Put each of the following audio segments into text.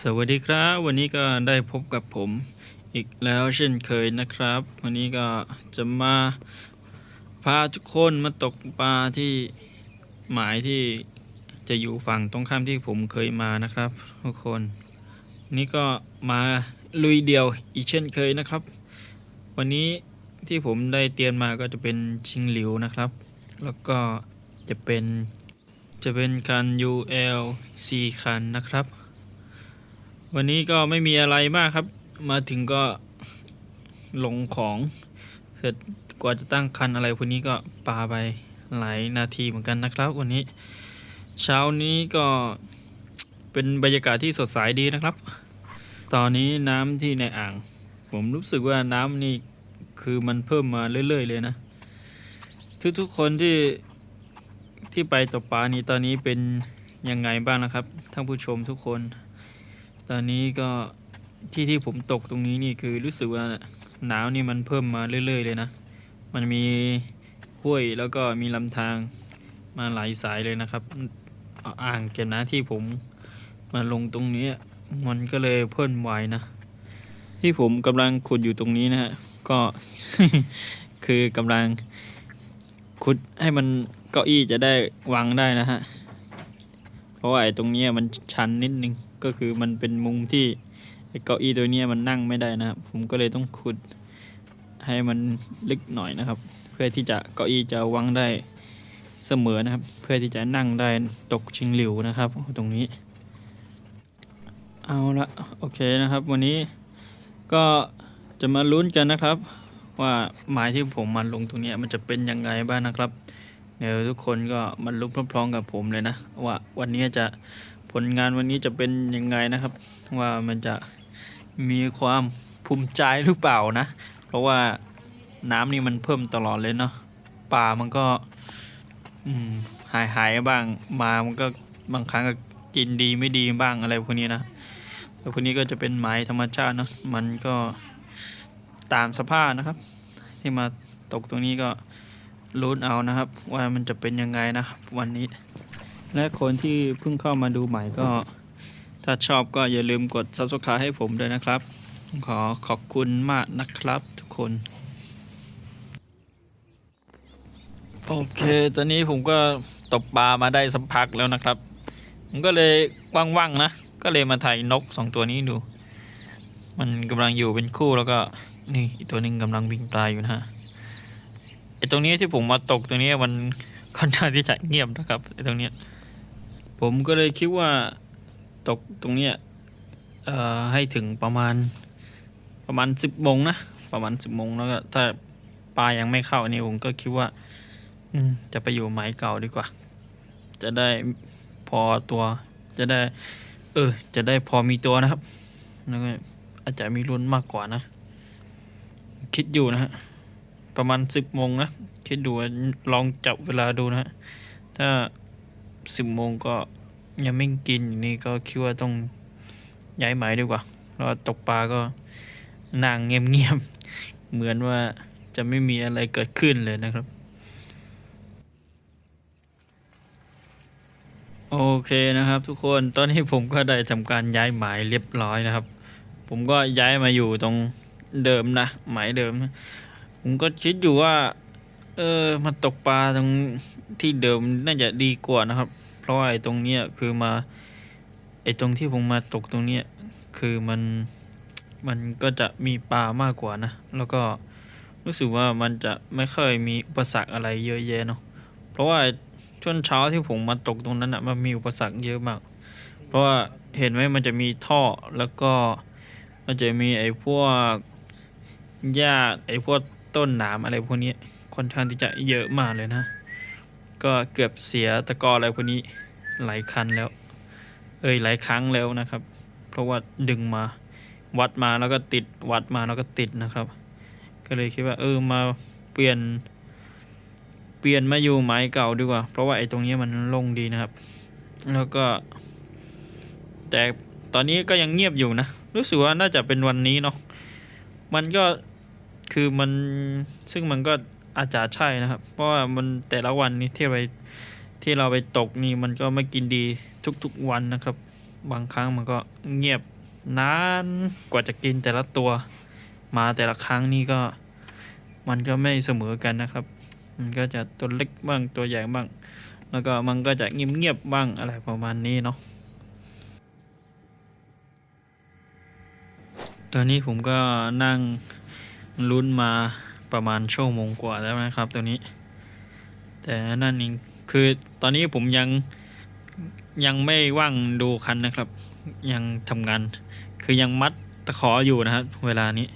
สวัสดีครับ วันนี้ก็ได้พบกับผมอีกแล้วเช่นเคยนะครับ วันนี้ก็จะมาพาทุกคนมาตกปลาที่หมายที่จะอยู่ฝั่งตรงข้ามที่ผมเคยมานะครับ ทุกคน นี่ก็มาลุยเดียวอีกเช่นเคยนะครับ วันนี้ที่ผมได้เตรียมมาก็จะเป็นชิงหลิวนะครับ แล้วก็จะเป็นจะเป็นคัน UL 4คันนะครับ วันนี้ก็ไม่มีอะไรมากครับ มาถึงก็ลงของเสร็จกว่าจะตั้งคันอะไรพวกนี้ก็ปาไปหลายนาทีเหมือนกันนะครับ วันนี้ เช้านี้ก็เป็นบรรยากาศที่สดใสดีนะครับ ตอนนี้น้ำที่ในอ่าง ผมรู้สึกว่าน้ำนี่คือมันเพิ่มมาเรื่อยๆเลยนะ ทุกๆคนที่ที่ไปตกปลานี้ตอนนี้เป็นยังไงบ้างนะครับท่านผู้ชมทุกคน ตอนนี้ก็ที่ที่ผมตกตรงนี้นี่คือรู้สึกว่าหนาวนี่มันเพิ่มมาเรื่อย ๆ เลยนะ มันมีห้วยแล้วก็มีลำธารมาหลายสายเลยนะครับ อ่างเก็บน้ำที่ผมมาลงตรงนี้ มันก็เลยเพิ่มไวนะ ที่ผมกำลังขุดอยู่ตรงนี้นะฮะก็คือกำลังขุดให้มันเก้าอี้จะได้วางได้นะฮะ เพราะว่าไอ้ตรงนี้มันชันนิดนึง ก็คือมันเป็นมุมที่เก้าอี้ตัวนี้มันนั่งไม่ได้นะครับ ผมก็เลยต้องขุดให้มันลึกหน่อยนะครับ เพื่อที่จะเก้าอี้จะวางได้เสมอนะครับ เพื่อที่จะนั่งได้ตกชิงหลิวนะครับ ตรงนี้ เอาละโอเคนะครับ วันนี้ก็จะมาลุ้นกันนะครับ ว่าหมายที่ผมมาลงตรงนี้มันจะเป็นยังไงบ้างนะครับเดี๋ยวทุกคนก็มาลุ้นพร้อมๆกับผมเลยนะ ว่าวันนี้จะ ผลงานวันนี้จะเป็นยังไงนะครับ ว่ามันจะมีความภูมิใจหรือเปล่านะ เพราะว่าน้ำนี่มันเพิ่มตลอดเลยเนาะป่ามันก็หายหายๆบ้างมามันก็บางครั้งก็กินดีไม่ดีบ้างอะไรพวกนี้นะแต่พวกนี้ก็จะเป็นไม้ธรรมชาติเนาะมันก็ตามสภาพนะครับ ที่มาตกตรงนี้ก็ลุ้นเอานะครับ ว่ามันจะเป็นยังไงนะครับวันนี้ และคนที่เพิ่งเข้ามาดูใหม่ก็ ถ้าชอบก็อย่าลืมกด subscribe ให้ผมด้วยนะครับ ขอขอบคุณมากนะครับทุกคน โอเค ตอนนี้ผมก็ตกปลามาได้สักพักแล้วนะครับ ผมก็เลยว่างๆนะ ก็เลยมาถ่ายนกสองตัวนี้ดู มันกำลังอยู่เป็นคู่แล้วก็นี่อีกตัวหนึ่งกำลังวิ่งปลาอยู่นะฮะไอตรงนี้ที่ผมมาตกตรงนี้มันค่อนข้างที่จะเงียบนะครับไอตรงเนี้ย ผมก็เลยคิดว่าตกตรงเนี้ยให้ถึงประมาณประมาณสิบโมงนะประมาณสิบโมงแล้วก็ถ้าปลายังไม่เข้านี่ผมก็คิดว่าอืจะไปอยู่ไม้เก่าดีกว่า จะได้พอตัวจะได้ เออ จะได้พอมีตัวนะครับแล้วก็อาจจะมีลุ้นมากกว่านะ คิดอยู่นะฮะประมาณสิบโมงนะ คิดดูลองจับเวลาดูนะฮะถ้า สิบโมงก็ยังไม่กินอยู่นี่ก็คิดว่าต้องย้ายหมายดีกว่าเพราะว่าตกปลาก็นั่งเงียบๆเหมือนว่าจะไม่มีอะไรเกิดขึ้นเลยนะครับ โอเคนะครับทุกคนตอนนี้ผมก็ได้ทำการย้ายหมายเรียบร้อยนะครับ ผมก็ย้ายมาอยู่ตรงเดิมนะ หมายเดิม ผมก็คิดอยู่ว่า เออมาตกปลาตรงที่เดิมน่าจะดีกว่านะครับ เพราะไอ้ตรงเนี้ยคือมา ไอ้ตรงที่ผมมาตกตรงเนี้ยคือมันมันก็จะมีปลามากกว่านะ แล้วก็รู้สึกว่ามันจะไม่ค่อยมีอุปสรรคอะไรเยอะแยะเนาะเพราะว่าช่วงเช้าที่ผมมาตกตรงนั้นอะมันมีอุปสรรคเยอะมาก เพราะว่าเห็นไหมมันจะมีท่อแล้วก็มันจะมีไอ้พวกหญ้าไอ้พวกต้นหนามอะไรพวกนี้ ค่อนข้างที่จะเยอะมากเลยนะ ก็เกือบเสียตะกออะไรพวกนี้หลายคันแล้ว เอ้ยหลายครั้งแล้วนะครับ เพราะว่าดึงมาวัดมาแล้วก็ติดวัดมาแล้วก็ติดนะครับ ก็เลยคิดว่าเออมาเปลี่ยน เปลี่ยนมาอยู่ไม้เก่าดีกว่า เพราะว่าไอ้ตรงนี้มันลงดีนะครับ แล้วก็ แต่ตอนนี้ก็ยังเงียบอยู่นะ รู้สึกว่าน่าจะเป็นวันนี้เนาะมันก็คือมันซึ่งมันก็ อาจจะใช่นะครับ เพราะว่ามันแต่ละวันนี้ที่ไปที่เราไปตกนี่มันก็ไม่กินดีทุกๆวันนะครับ บางครั้งมันก็เงียบนานกว่าจะกินแต่ละตัว มาแต่ละครั้งนี่ก็มันก็ไม่เสมอกันนะครับ มันก็จะตัวเล็กบ้างตัวใหญ่บ้าง แล้วก็มันก็จะเงียบๆบ้างอะไรประมาณนี้เนาะตอนนี้ผมก็นั่งลุ้นมา ประมาณชั่วโมงกว่าแล้วนะครับตัวนี้ แต่นั่นเองคือตอนนี้ผมยังยังไม่ว่างดูคันนะครับ ยังทำงาน คือยังมัดตะขออยู่นะครับ เวลานี้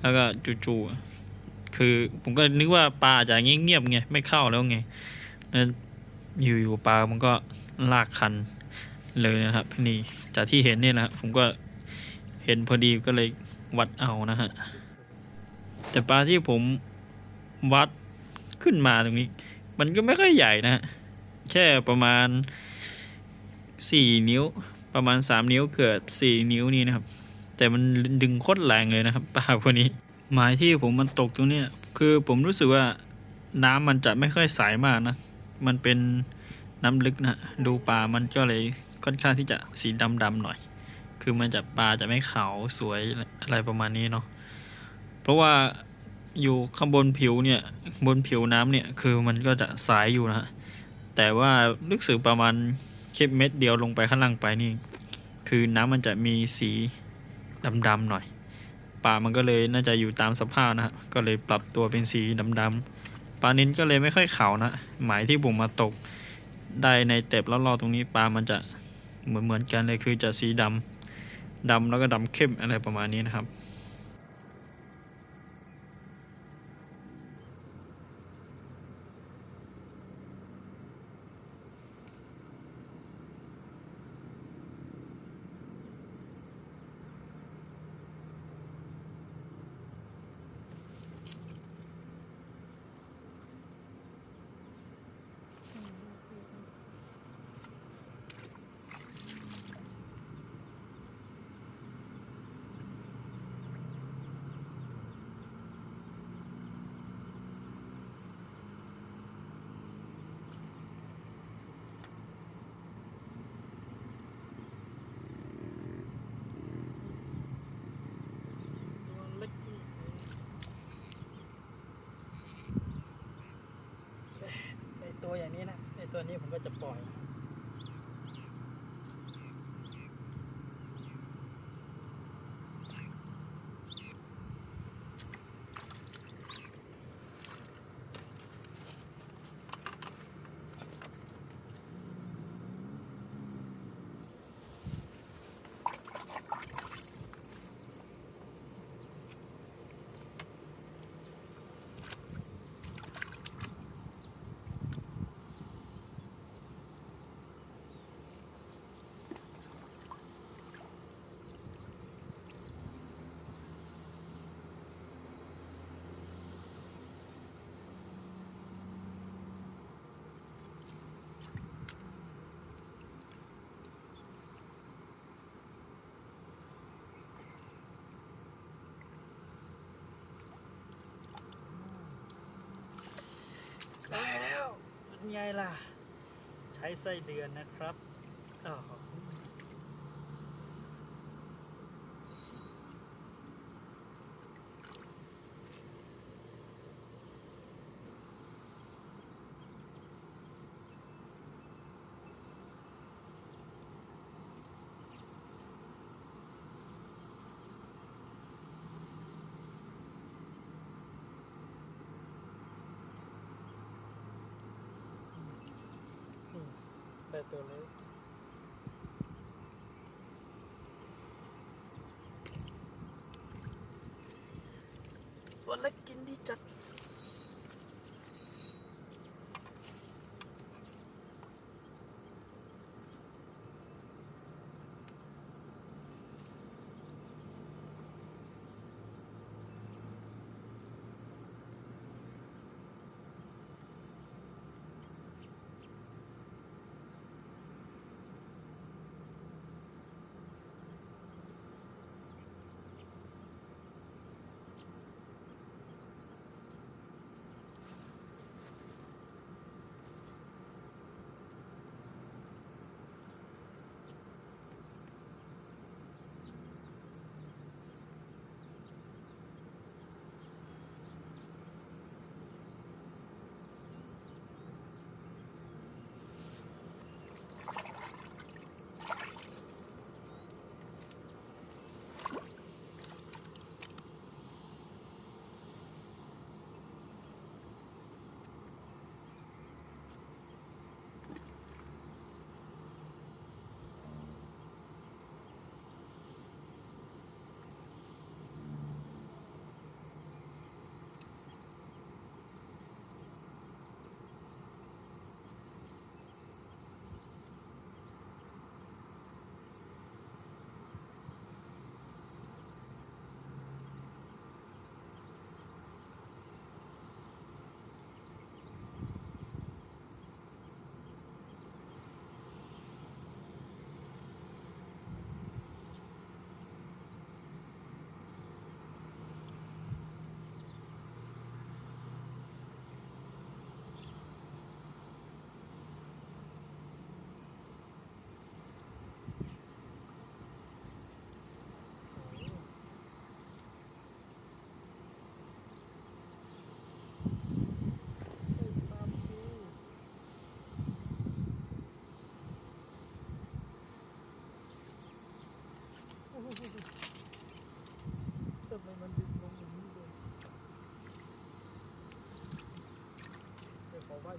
แล้วก็จู่ๆคือผมก็นึกว่าปลาจะเงียบๆไงไม่เข้าแล้วไงแล้วอยู่ๆปลามันก็ลากคันเลยนะครับนี่จากที่เห็นเนี่ยนะผมก็เห็นพอดีก็เลยวัดเอานะฮะ แต่ปลาที่ผมวัดขึ้นมาตรงนี้ มันก็ไม่ค่อยใหญ่นะฮะแค่ประมาณสี่นิ้ว ประมาณสามนิ้วเกิดสี่นิ้วนี่นะครับ แต่มันดึงโคตรแรงเลยนะครับปลาพวกนี้ หมายที่ผมมันตกตรงเนี้ยคือผมรู้สึกว่าน้ำมันจะไม่ค่อยใสมากนะ มันเป็นน้ำลึกนะดูปลามันก็เลยค่อนข้างที่จะสีดำๆหน่อย คือมันจะปลาจะไม่ขาวสวยอะไรประมาณนี้เนาะ เพราะว่าอยู่ข้างบนผิวเนี่ยบนผิวน้ำเนี่ยคือมันก็จะใสอยู่นะฮะแต่ว่าลึกสึกประมาณแค่เม็ดเดียวลงไปข้างล่างไปนี่ คือน้ำมันจะมีสีดำๆหน่อยปลามันก็เลยน่าจะอยู่ตามสภาพนะฮะก็เลยปรับตัวเป็นสีดำๆปลานินก็เลยไม่ค่อยขาวนะหมายที่ผมมาตกได้ในเต็บแล้วรอตรงนี้ปลามันจะเหมือนเหมือนกันเลยคือจะสีดำดำแล้วก็ดำเข้มอะไรประมาณนี้นะครับ ไอตัวอย่าง นี้นะไอตัวนี้ผมก็จะปล่อย ไงล่ะ ใช้ไส้เดือนนะครับอาวได้ ตัวเล็กตัวเล็กกินดีจัด นี่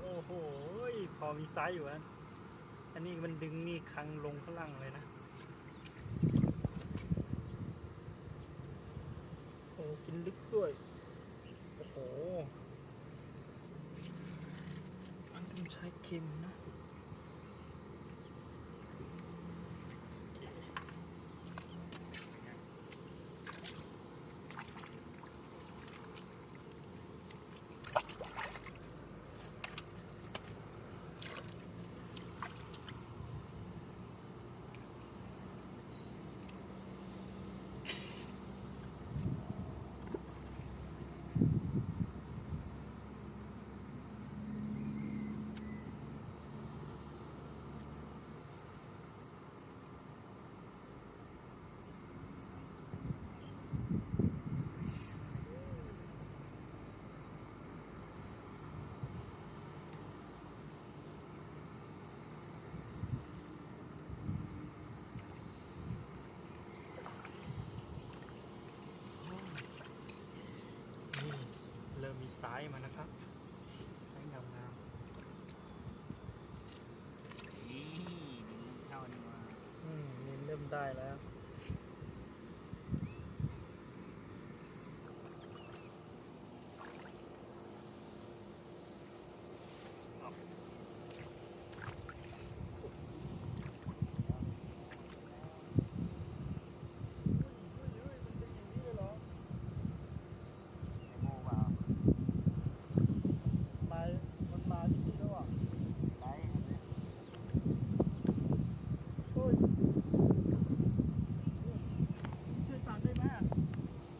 โอ้โหพอมีไซส์อยู่นะอันนี้มันดึงนี่คังลงข้างล่างเลยนะ โอ้กินลึกด้วย โอ้โห มันต้องใช้เค็มนะโอเคนี่เริ่มมีไซ ส์มานะครับไซส์งามนี่มันเข้านี่มาๆอืมนี่เริ่มได้แล้ว ไอ้โม่เปล่า มามันมาที่นี่แล้วอะ ไลท์ครับเนี่ย โอ้ยช่วยตามได้ไหมอะ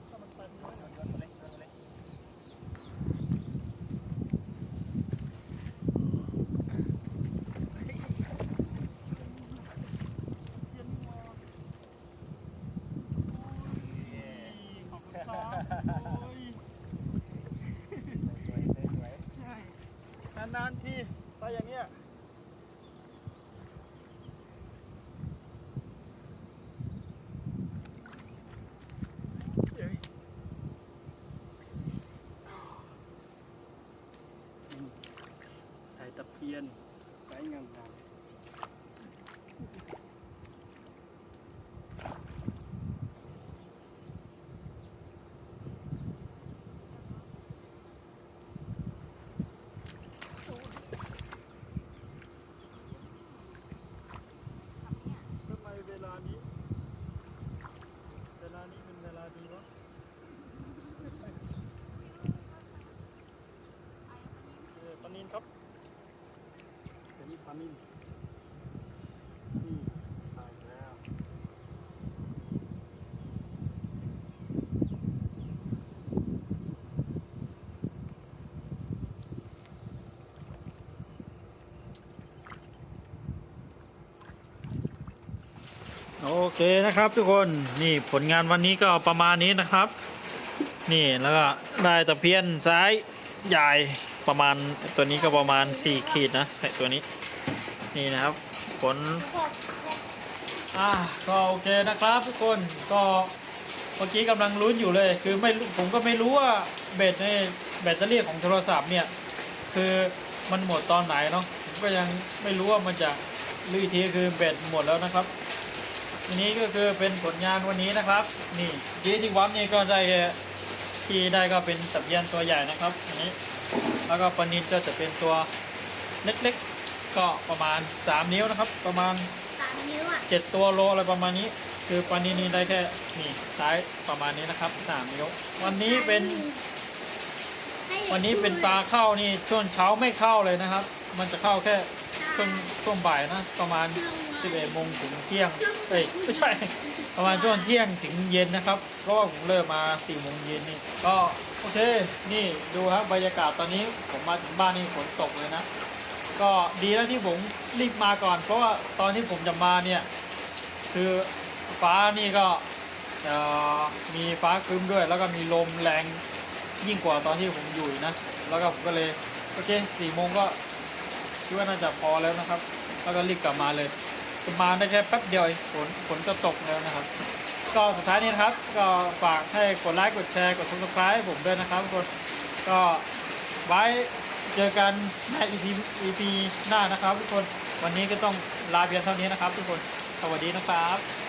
ถ้ามันไปมันไม่เหมือนกัน ตัวเล็กตัวเล็ก เยี่ยมมาก นี่ ขอบคุณครับโอ้ย สวยสวยสวย ใช่นานๆทีไปอย่างเงี้ยเอ้ยนี่ไถ่ตะเพียนไซส์งามๆทำไมเวลานี้ เวลานี้เป็นเวลาดีวะเออปลานินครับเดี๋ยวนี้ ปลานินนี่ตายแล้วโอเคนะครับทุกคนนี่ผลงานวันนี้ก็ประมาณนี้นะครับ นี่แล้วก็ได้ตะเพียนซ้ายใหญ่ประมาณตัวนี้ก็ประมาณ 4 ขีดนะไอตัวนี้ นี่นะครับผลอ่าก็โอเคนะครับทุกคนก็เมื่อกี้กำลังลุ้นอยู่เลย คือไม่ผมก็ไม่รู้ว่าแบตในแบตเตอรี่ของโทรศัพท์เนี่ย คือมันหมดตอนไหนเนาะผมก็ยังไม่รู้ว่ามันจะรู้อทีคือแบตหมดแล้วนะครับอันนี้ก็คือเป็นผลงานวันนี้นะครับ นี่จีที่วัดนี่ก็ได้ที่ได้ก็เป็นตะเพียนตัวใหญ่นะครับอันนี้ แล้วก็ปนินก็จะเป็นตัวเล็กๆ ก็ประมาณ 3 นิ้วนะครับ ประมาณ สามนิ้วอะ7 ตัวโลอะไรประมาณนี้ คือปลานินนี่ได้แค่นี่ซ้ายประมาณนี้นะครับ3นิ้ว วันนี้เป็นให้วันนี้เป็นปลาเข้านี่ช่วงเช้าไม่เข้าเลยนะครับ มันจะเข้าแค่ช่วงช่วงบ่ายนะประมาณ 11โมงถึงเที่ยงเอ้ยไม่ใช่ ประมาณช่วงเที่ยงถึงเย็นนะครับ เพราะว่าผมเริ่มมา4โมงเย็นนี่ก็โอเค นี่ดูครับบรรยากาศตอนนี้ผมมาถึงบ้านนี่ฝนตกเลยนะ ก็ดีแล้วที่ผมรีบมาก่อน เพราะว่าตอนที่ผมจะมาเนี่ย คือฟ้านี่ก็มีฟ้าครึ้มด้วย แล้วก็มีลมแรงยิ่งกว่าตอนที่ผมอยู่นะ แล้วก็ผมก็เลยโอเคสี่โมงก็คิดว่าน่าจะพอแล้วนะครับ แล้วก็รีบกลับมาเลยจะมาได้แค่แป๊บเดียวฝนฝนก็ตกแล้วนะครับ ก็สุดท้ายนี้นะครับ ก็ฝากให้กดไลค์กดแชร์กด subscribe ให้ผมด้วยนะครับทุกคนก็ไว้ เจอกันใน EP EP หน้านะครับ ทุกคนวันนี้ก็ต้องลาเพียงเท่านี้นะครับ ทุกคนสวัสดีนะครับ